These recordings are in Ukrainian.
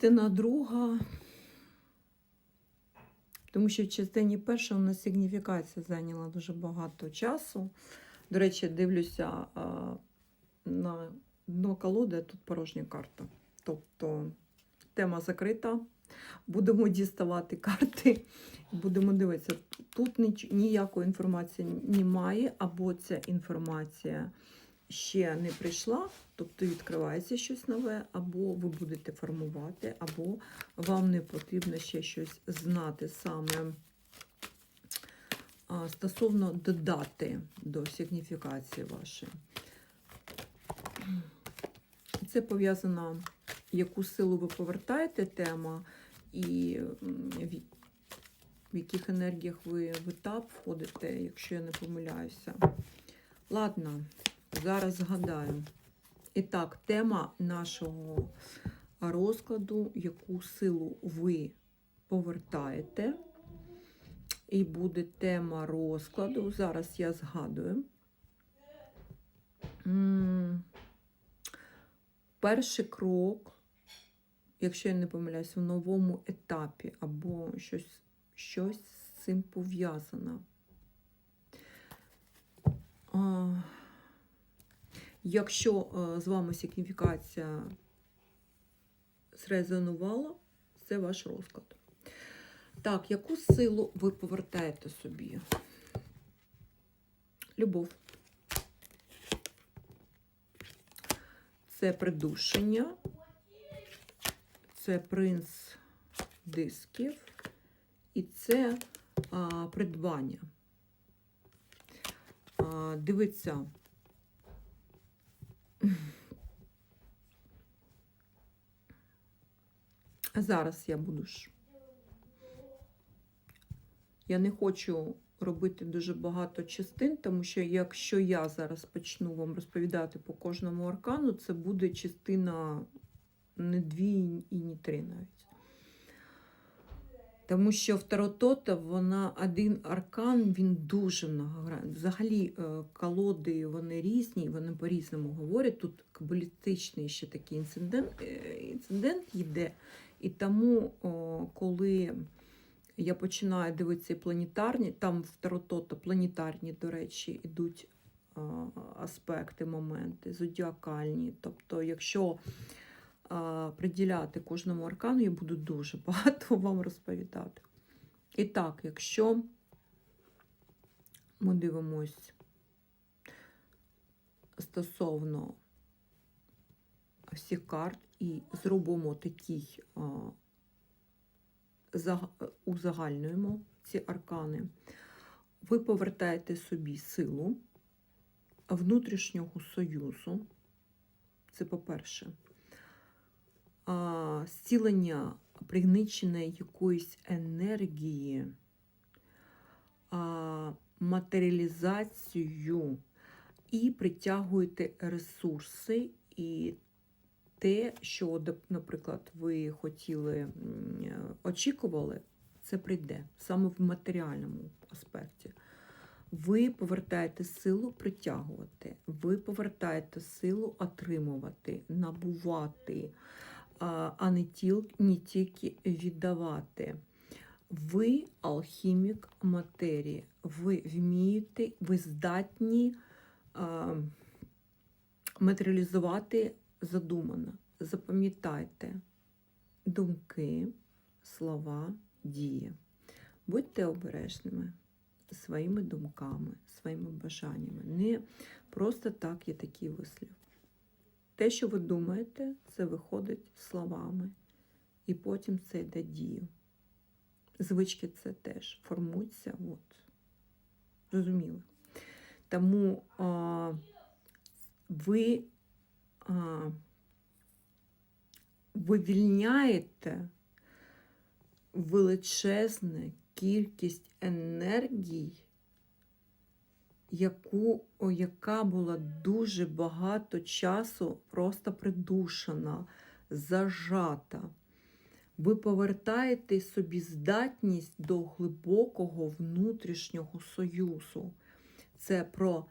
частина друга. Тому що в частині перша у нас сигніфікація зайняла дуже багато часу. До речі, дивлюся на дно колоди, тут порожня карта. Тобто тема закрита. Будемо діставати карти, будемо дивитися. Тут ніякої інформації немає, або ця інформація ще не прийшла, тобто відкривається щось нове, або ви будете формувати, або вам не потрібно ще щось знати саме стосовно додати до сигніфікації вашої. Це пов'язано, яку силу ви повертаєте тема, і в яких енергіях ви в етап входите, якщо я не помиляюся. Ладно, зараз згадаю. І так, тема нашого розкладу, яку силу ви повертаєте. І буде тема розкладу. Зараз я згадую. Перший крок, якщо я не помиляюсь, в новому етапі або щось, щось з цим пов'язано. Якщо е, з вами сигніфікація зрезонувала, це ваш розклад. Так, яку силу ви повертаєте собі? Любов. Це придушення, це принц дисків і це а, придбання. А, дивіться. А зараз я буду ж. Я не хочу робити дуже багато частин, тому що якщо я зараз почну вам розповідати по кожному аркану, це буде частина не дві і не три навіть. Тому що в Таротота вона один аркан, він дуже многогранний. Взагалі е, колоди вони різні, вони по-різному говорять. Тут кабалістичний ще такий інцидент, е, інцидент йде. І тому, коли я починаю дивитися планетарні, там в Таротото планетарні, до речі, йдуть аспекти, моменти, зодіакальні. Тобто, якщо приділяти кожному аркану, я буду дуже багато вам розповідати. І так, якщо ми дивимось стосовно всіх карт і зробимо такий узагальнюємо ці аркани, ви повертаєте собі силу внутрішнього союзу. Це по-перше, а, зцілення пригниченої якоїсь енергії, а, матеріалізацію і притягуєте ресурси і те, що, наприклад, ви хотіли, очікували, це прийде саме в матеріальному аспекті. Ви повертаєте силу притягувати, ви повертаєте силу отримувати, набувати, а не, тіл, не тільки віддавати. Ви алхімік матерії, ви вмієте, ви здатні а, матеріалізувати задумано. Запам'ятайте думки, слова, дії. Будьте обережними своїми думками, своїми бажаннями. Не просто так є такий вислів. Те, що ви думаєте, це виходить словами, і потім це йде дію. Звички це теж формуються. От. Зрозуміли. Тому а, ви а, вивільняєте величезну кількість енергій, яку, яка була дуже багато часу просто придушена, зажата. Ви повертаєте собі здатність до глибокого внутрішнього союзу. Це про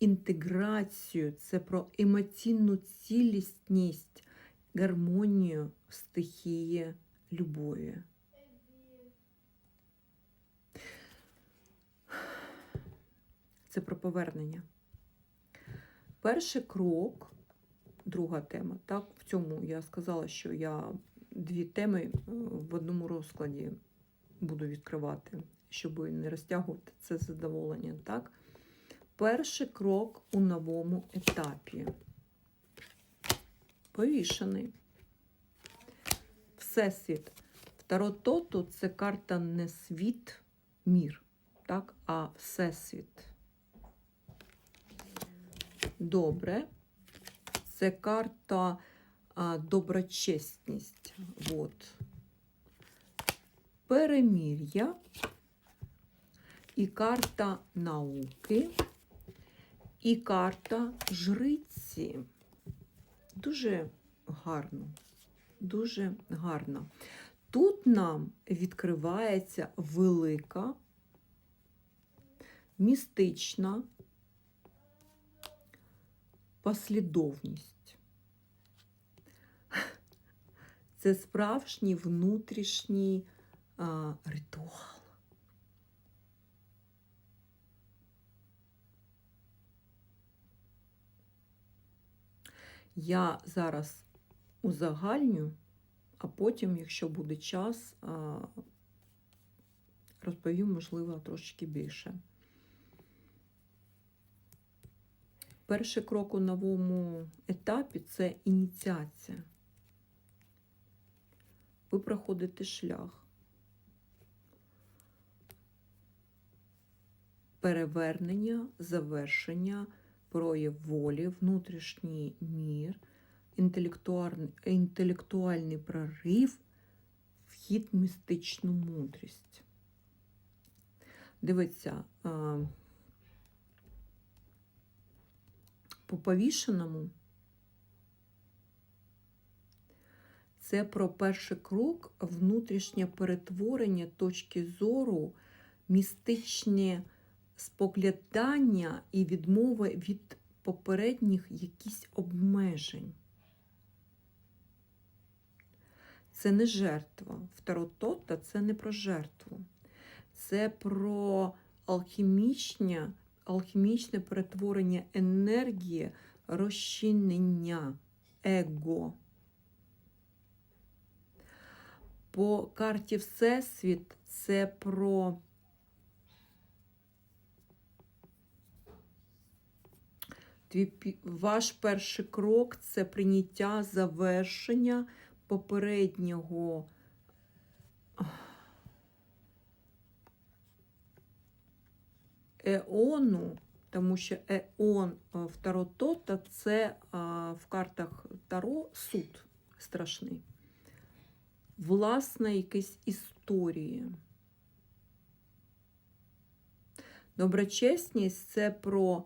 інтеграцію, це про емоційну цілісність гармонію стихії любові. Це про повернення. Перший крок, друга тема. Так, в цьому я сказала, що я дві теми е, в одному розкладі буду відкривати, щоб не розтягувати це задоволення. Так? Перший крок у новому етапі. Повішений. Всесвіт. Вторототу це карта не світ, мір, так, а всесвіт. Добре. Це карта а, доброчесність. От. Перемір'я і карта науки, і карта жриці. Дуже гарно. Дуже гарно. Тут нам відкривається велика, містична послідовність. Це справжній внутрішній а, ритуал. Я зараз узагальню, а потім, якщо буде час, розповім, можливо, трошки більше. Перший крок у новому етапі це ініціація. Ви проходите шлях. Перевернення, завершення, прояв волі, внутрішній мір, інтелектуальний, прорив, вхід в містичну мудрість. Дивіться, а, по повішеному це про перший крок внутрішнє перетворення точки зору, містичне споглядання і відмови від попередніх якісь обмежень. Це не жертва. Второтота це не про жертву. Це про алхімічне, алхімічне перетворення енергії, розчинення его. По карті Всесвіт це про ваш перший крок це прийняття завершення попереднього еону, тому що еон е, второтота це в картах Таро суд страшний. Власна якась історія. Доброчесність це про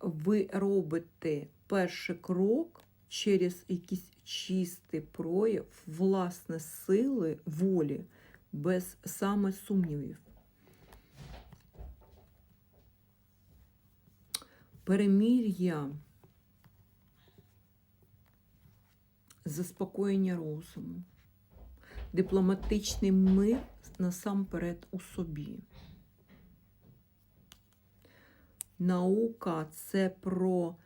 ви робите перший крок через якийсь чистий прояв власне сили, волі, без саме сумнівів. Перемір'я, заспокоєння розуму, дипломатичний мир насамперед у собі. Наука це про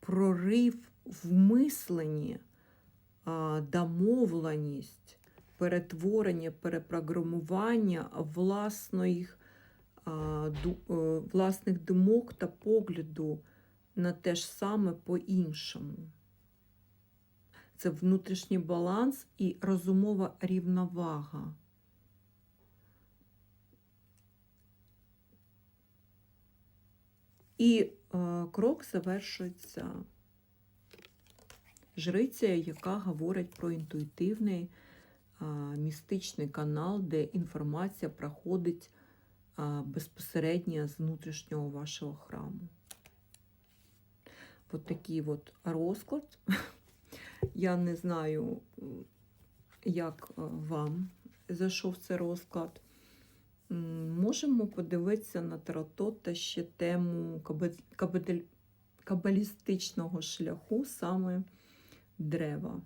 прорив в мисленні, домовленість, перетворення, перепрограмування е, власних думок та погляду на те ж саме по-іншому. Це внутрішній баланс і розумова рівновага. І е, крок завершується жриця, яка говорить про інтуїтивний е, містичний канал, де інформація проходить е, безпосередньо з внутрішнього вашого храму. От такий от розклад. Я не знаю, як е, вам зайшов цей розклад. Можемо подивитися на Таратот та ще тему каба- кабалістичного шляху, саме дерева.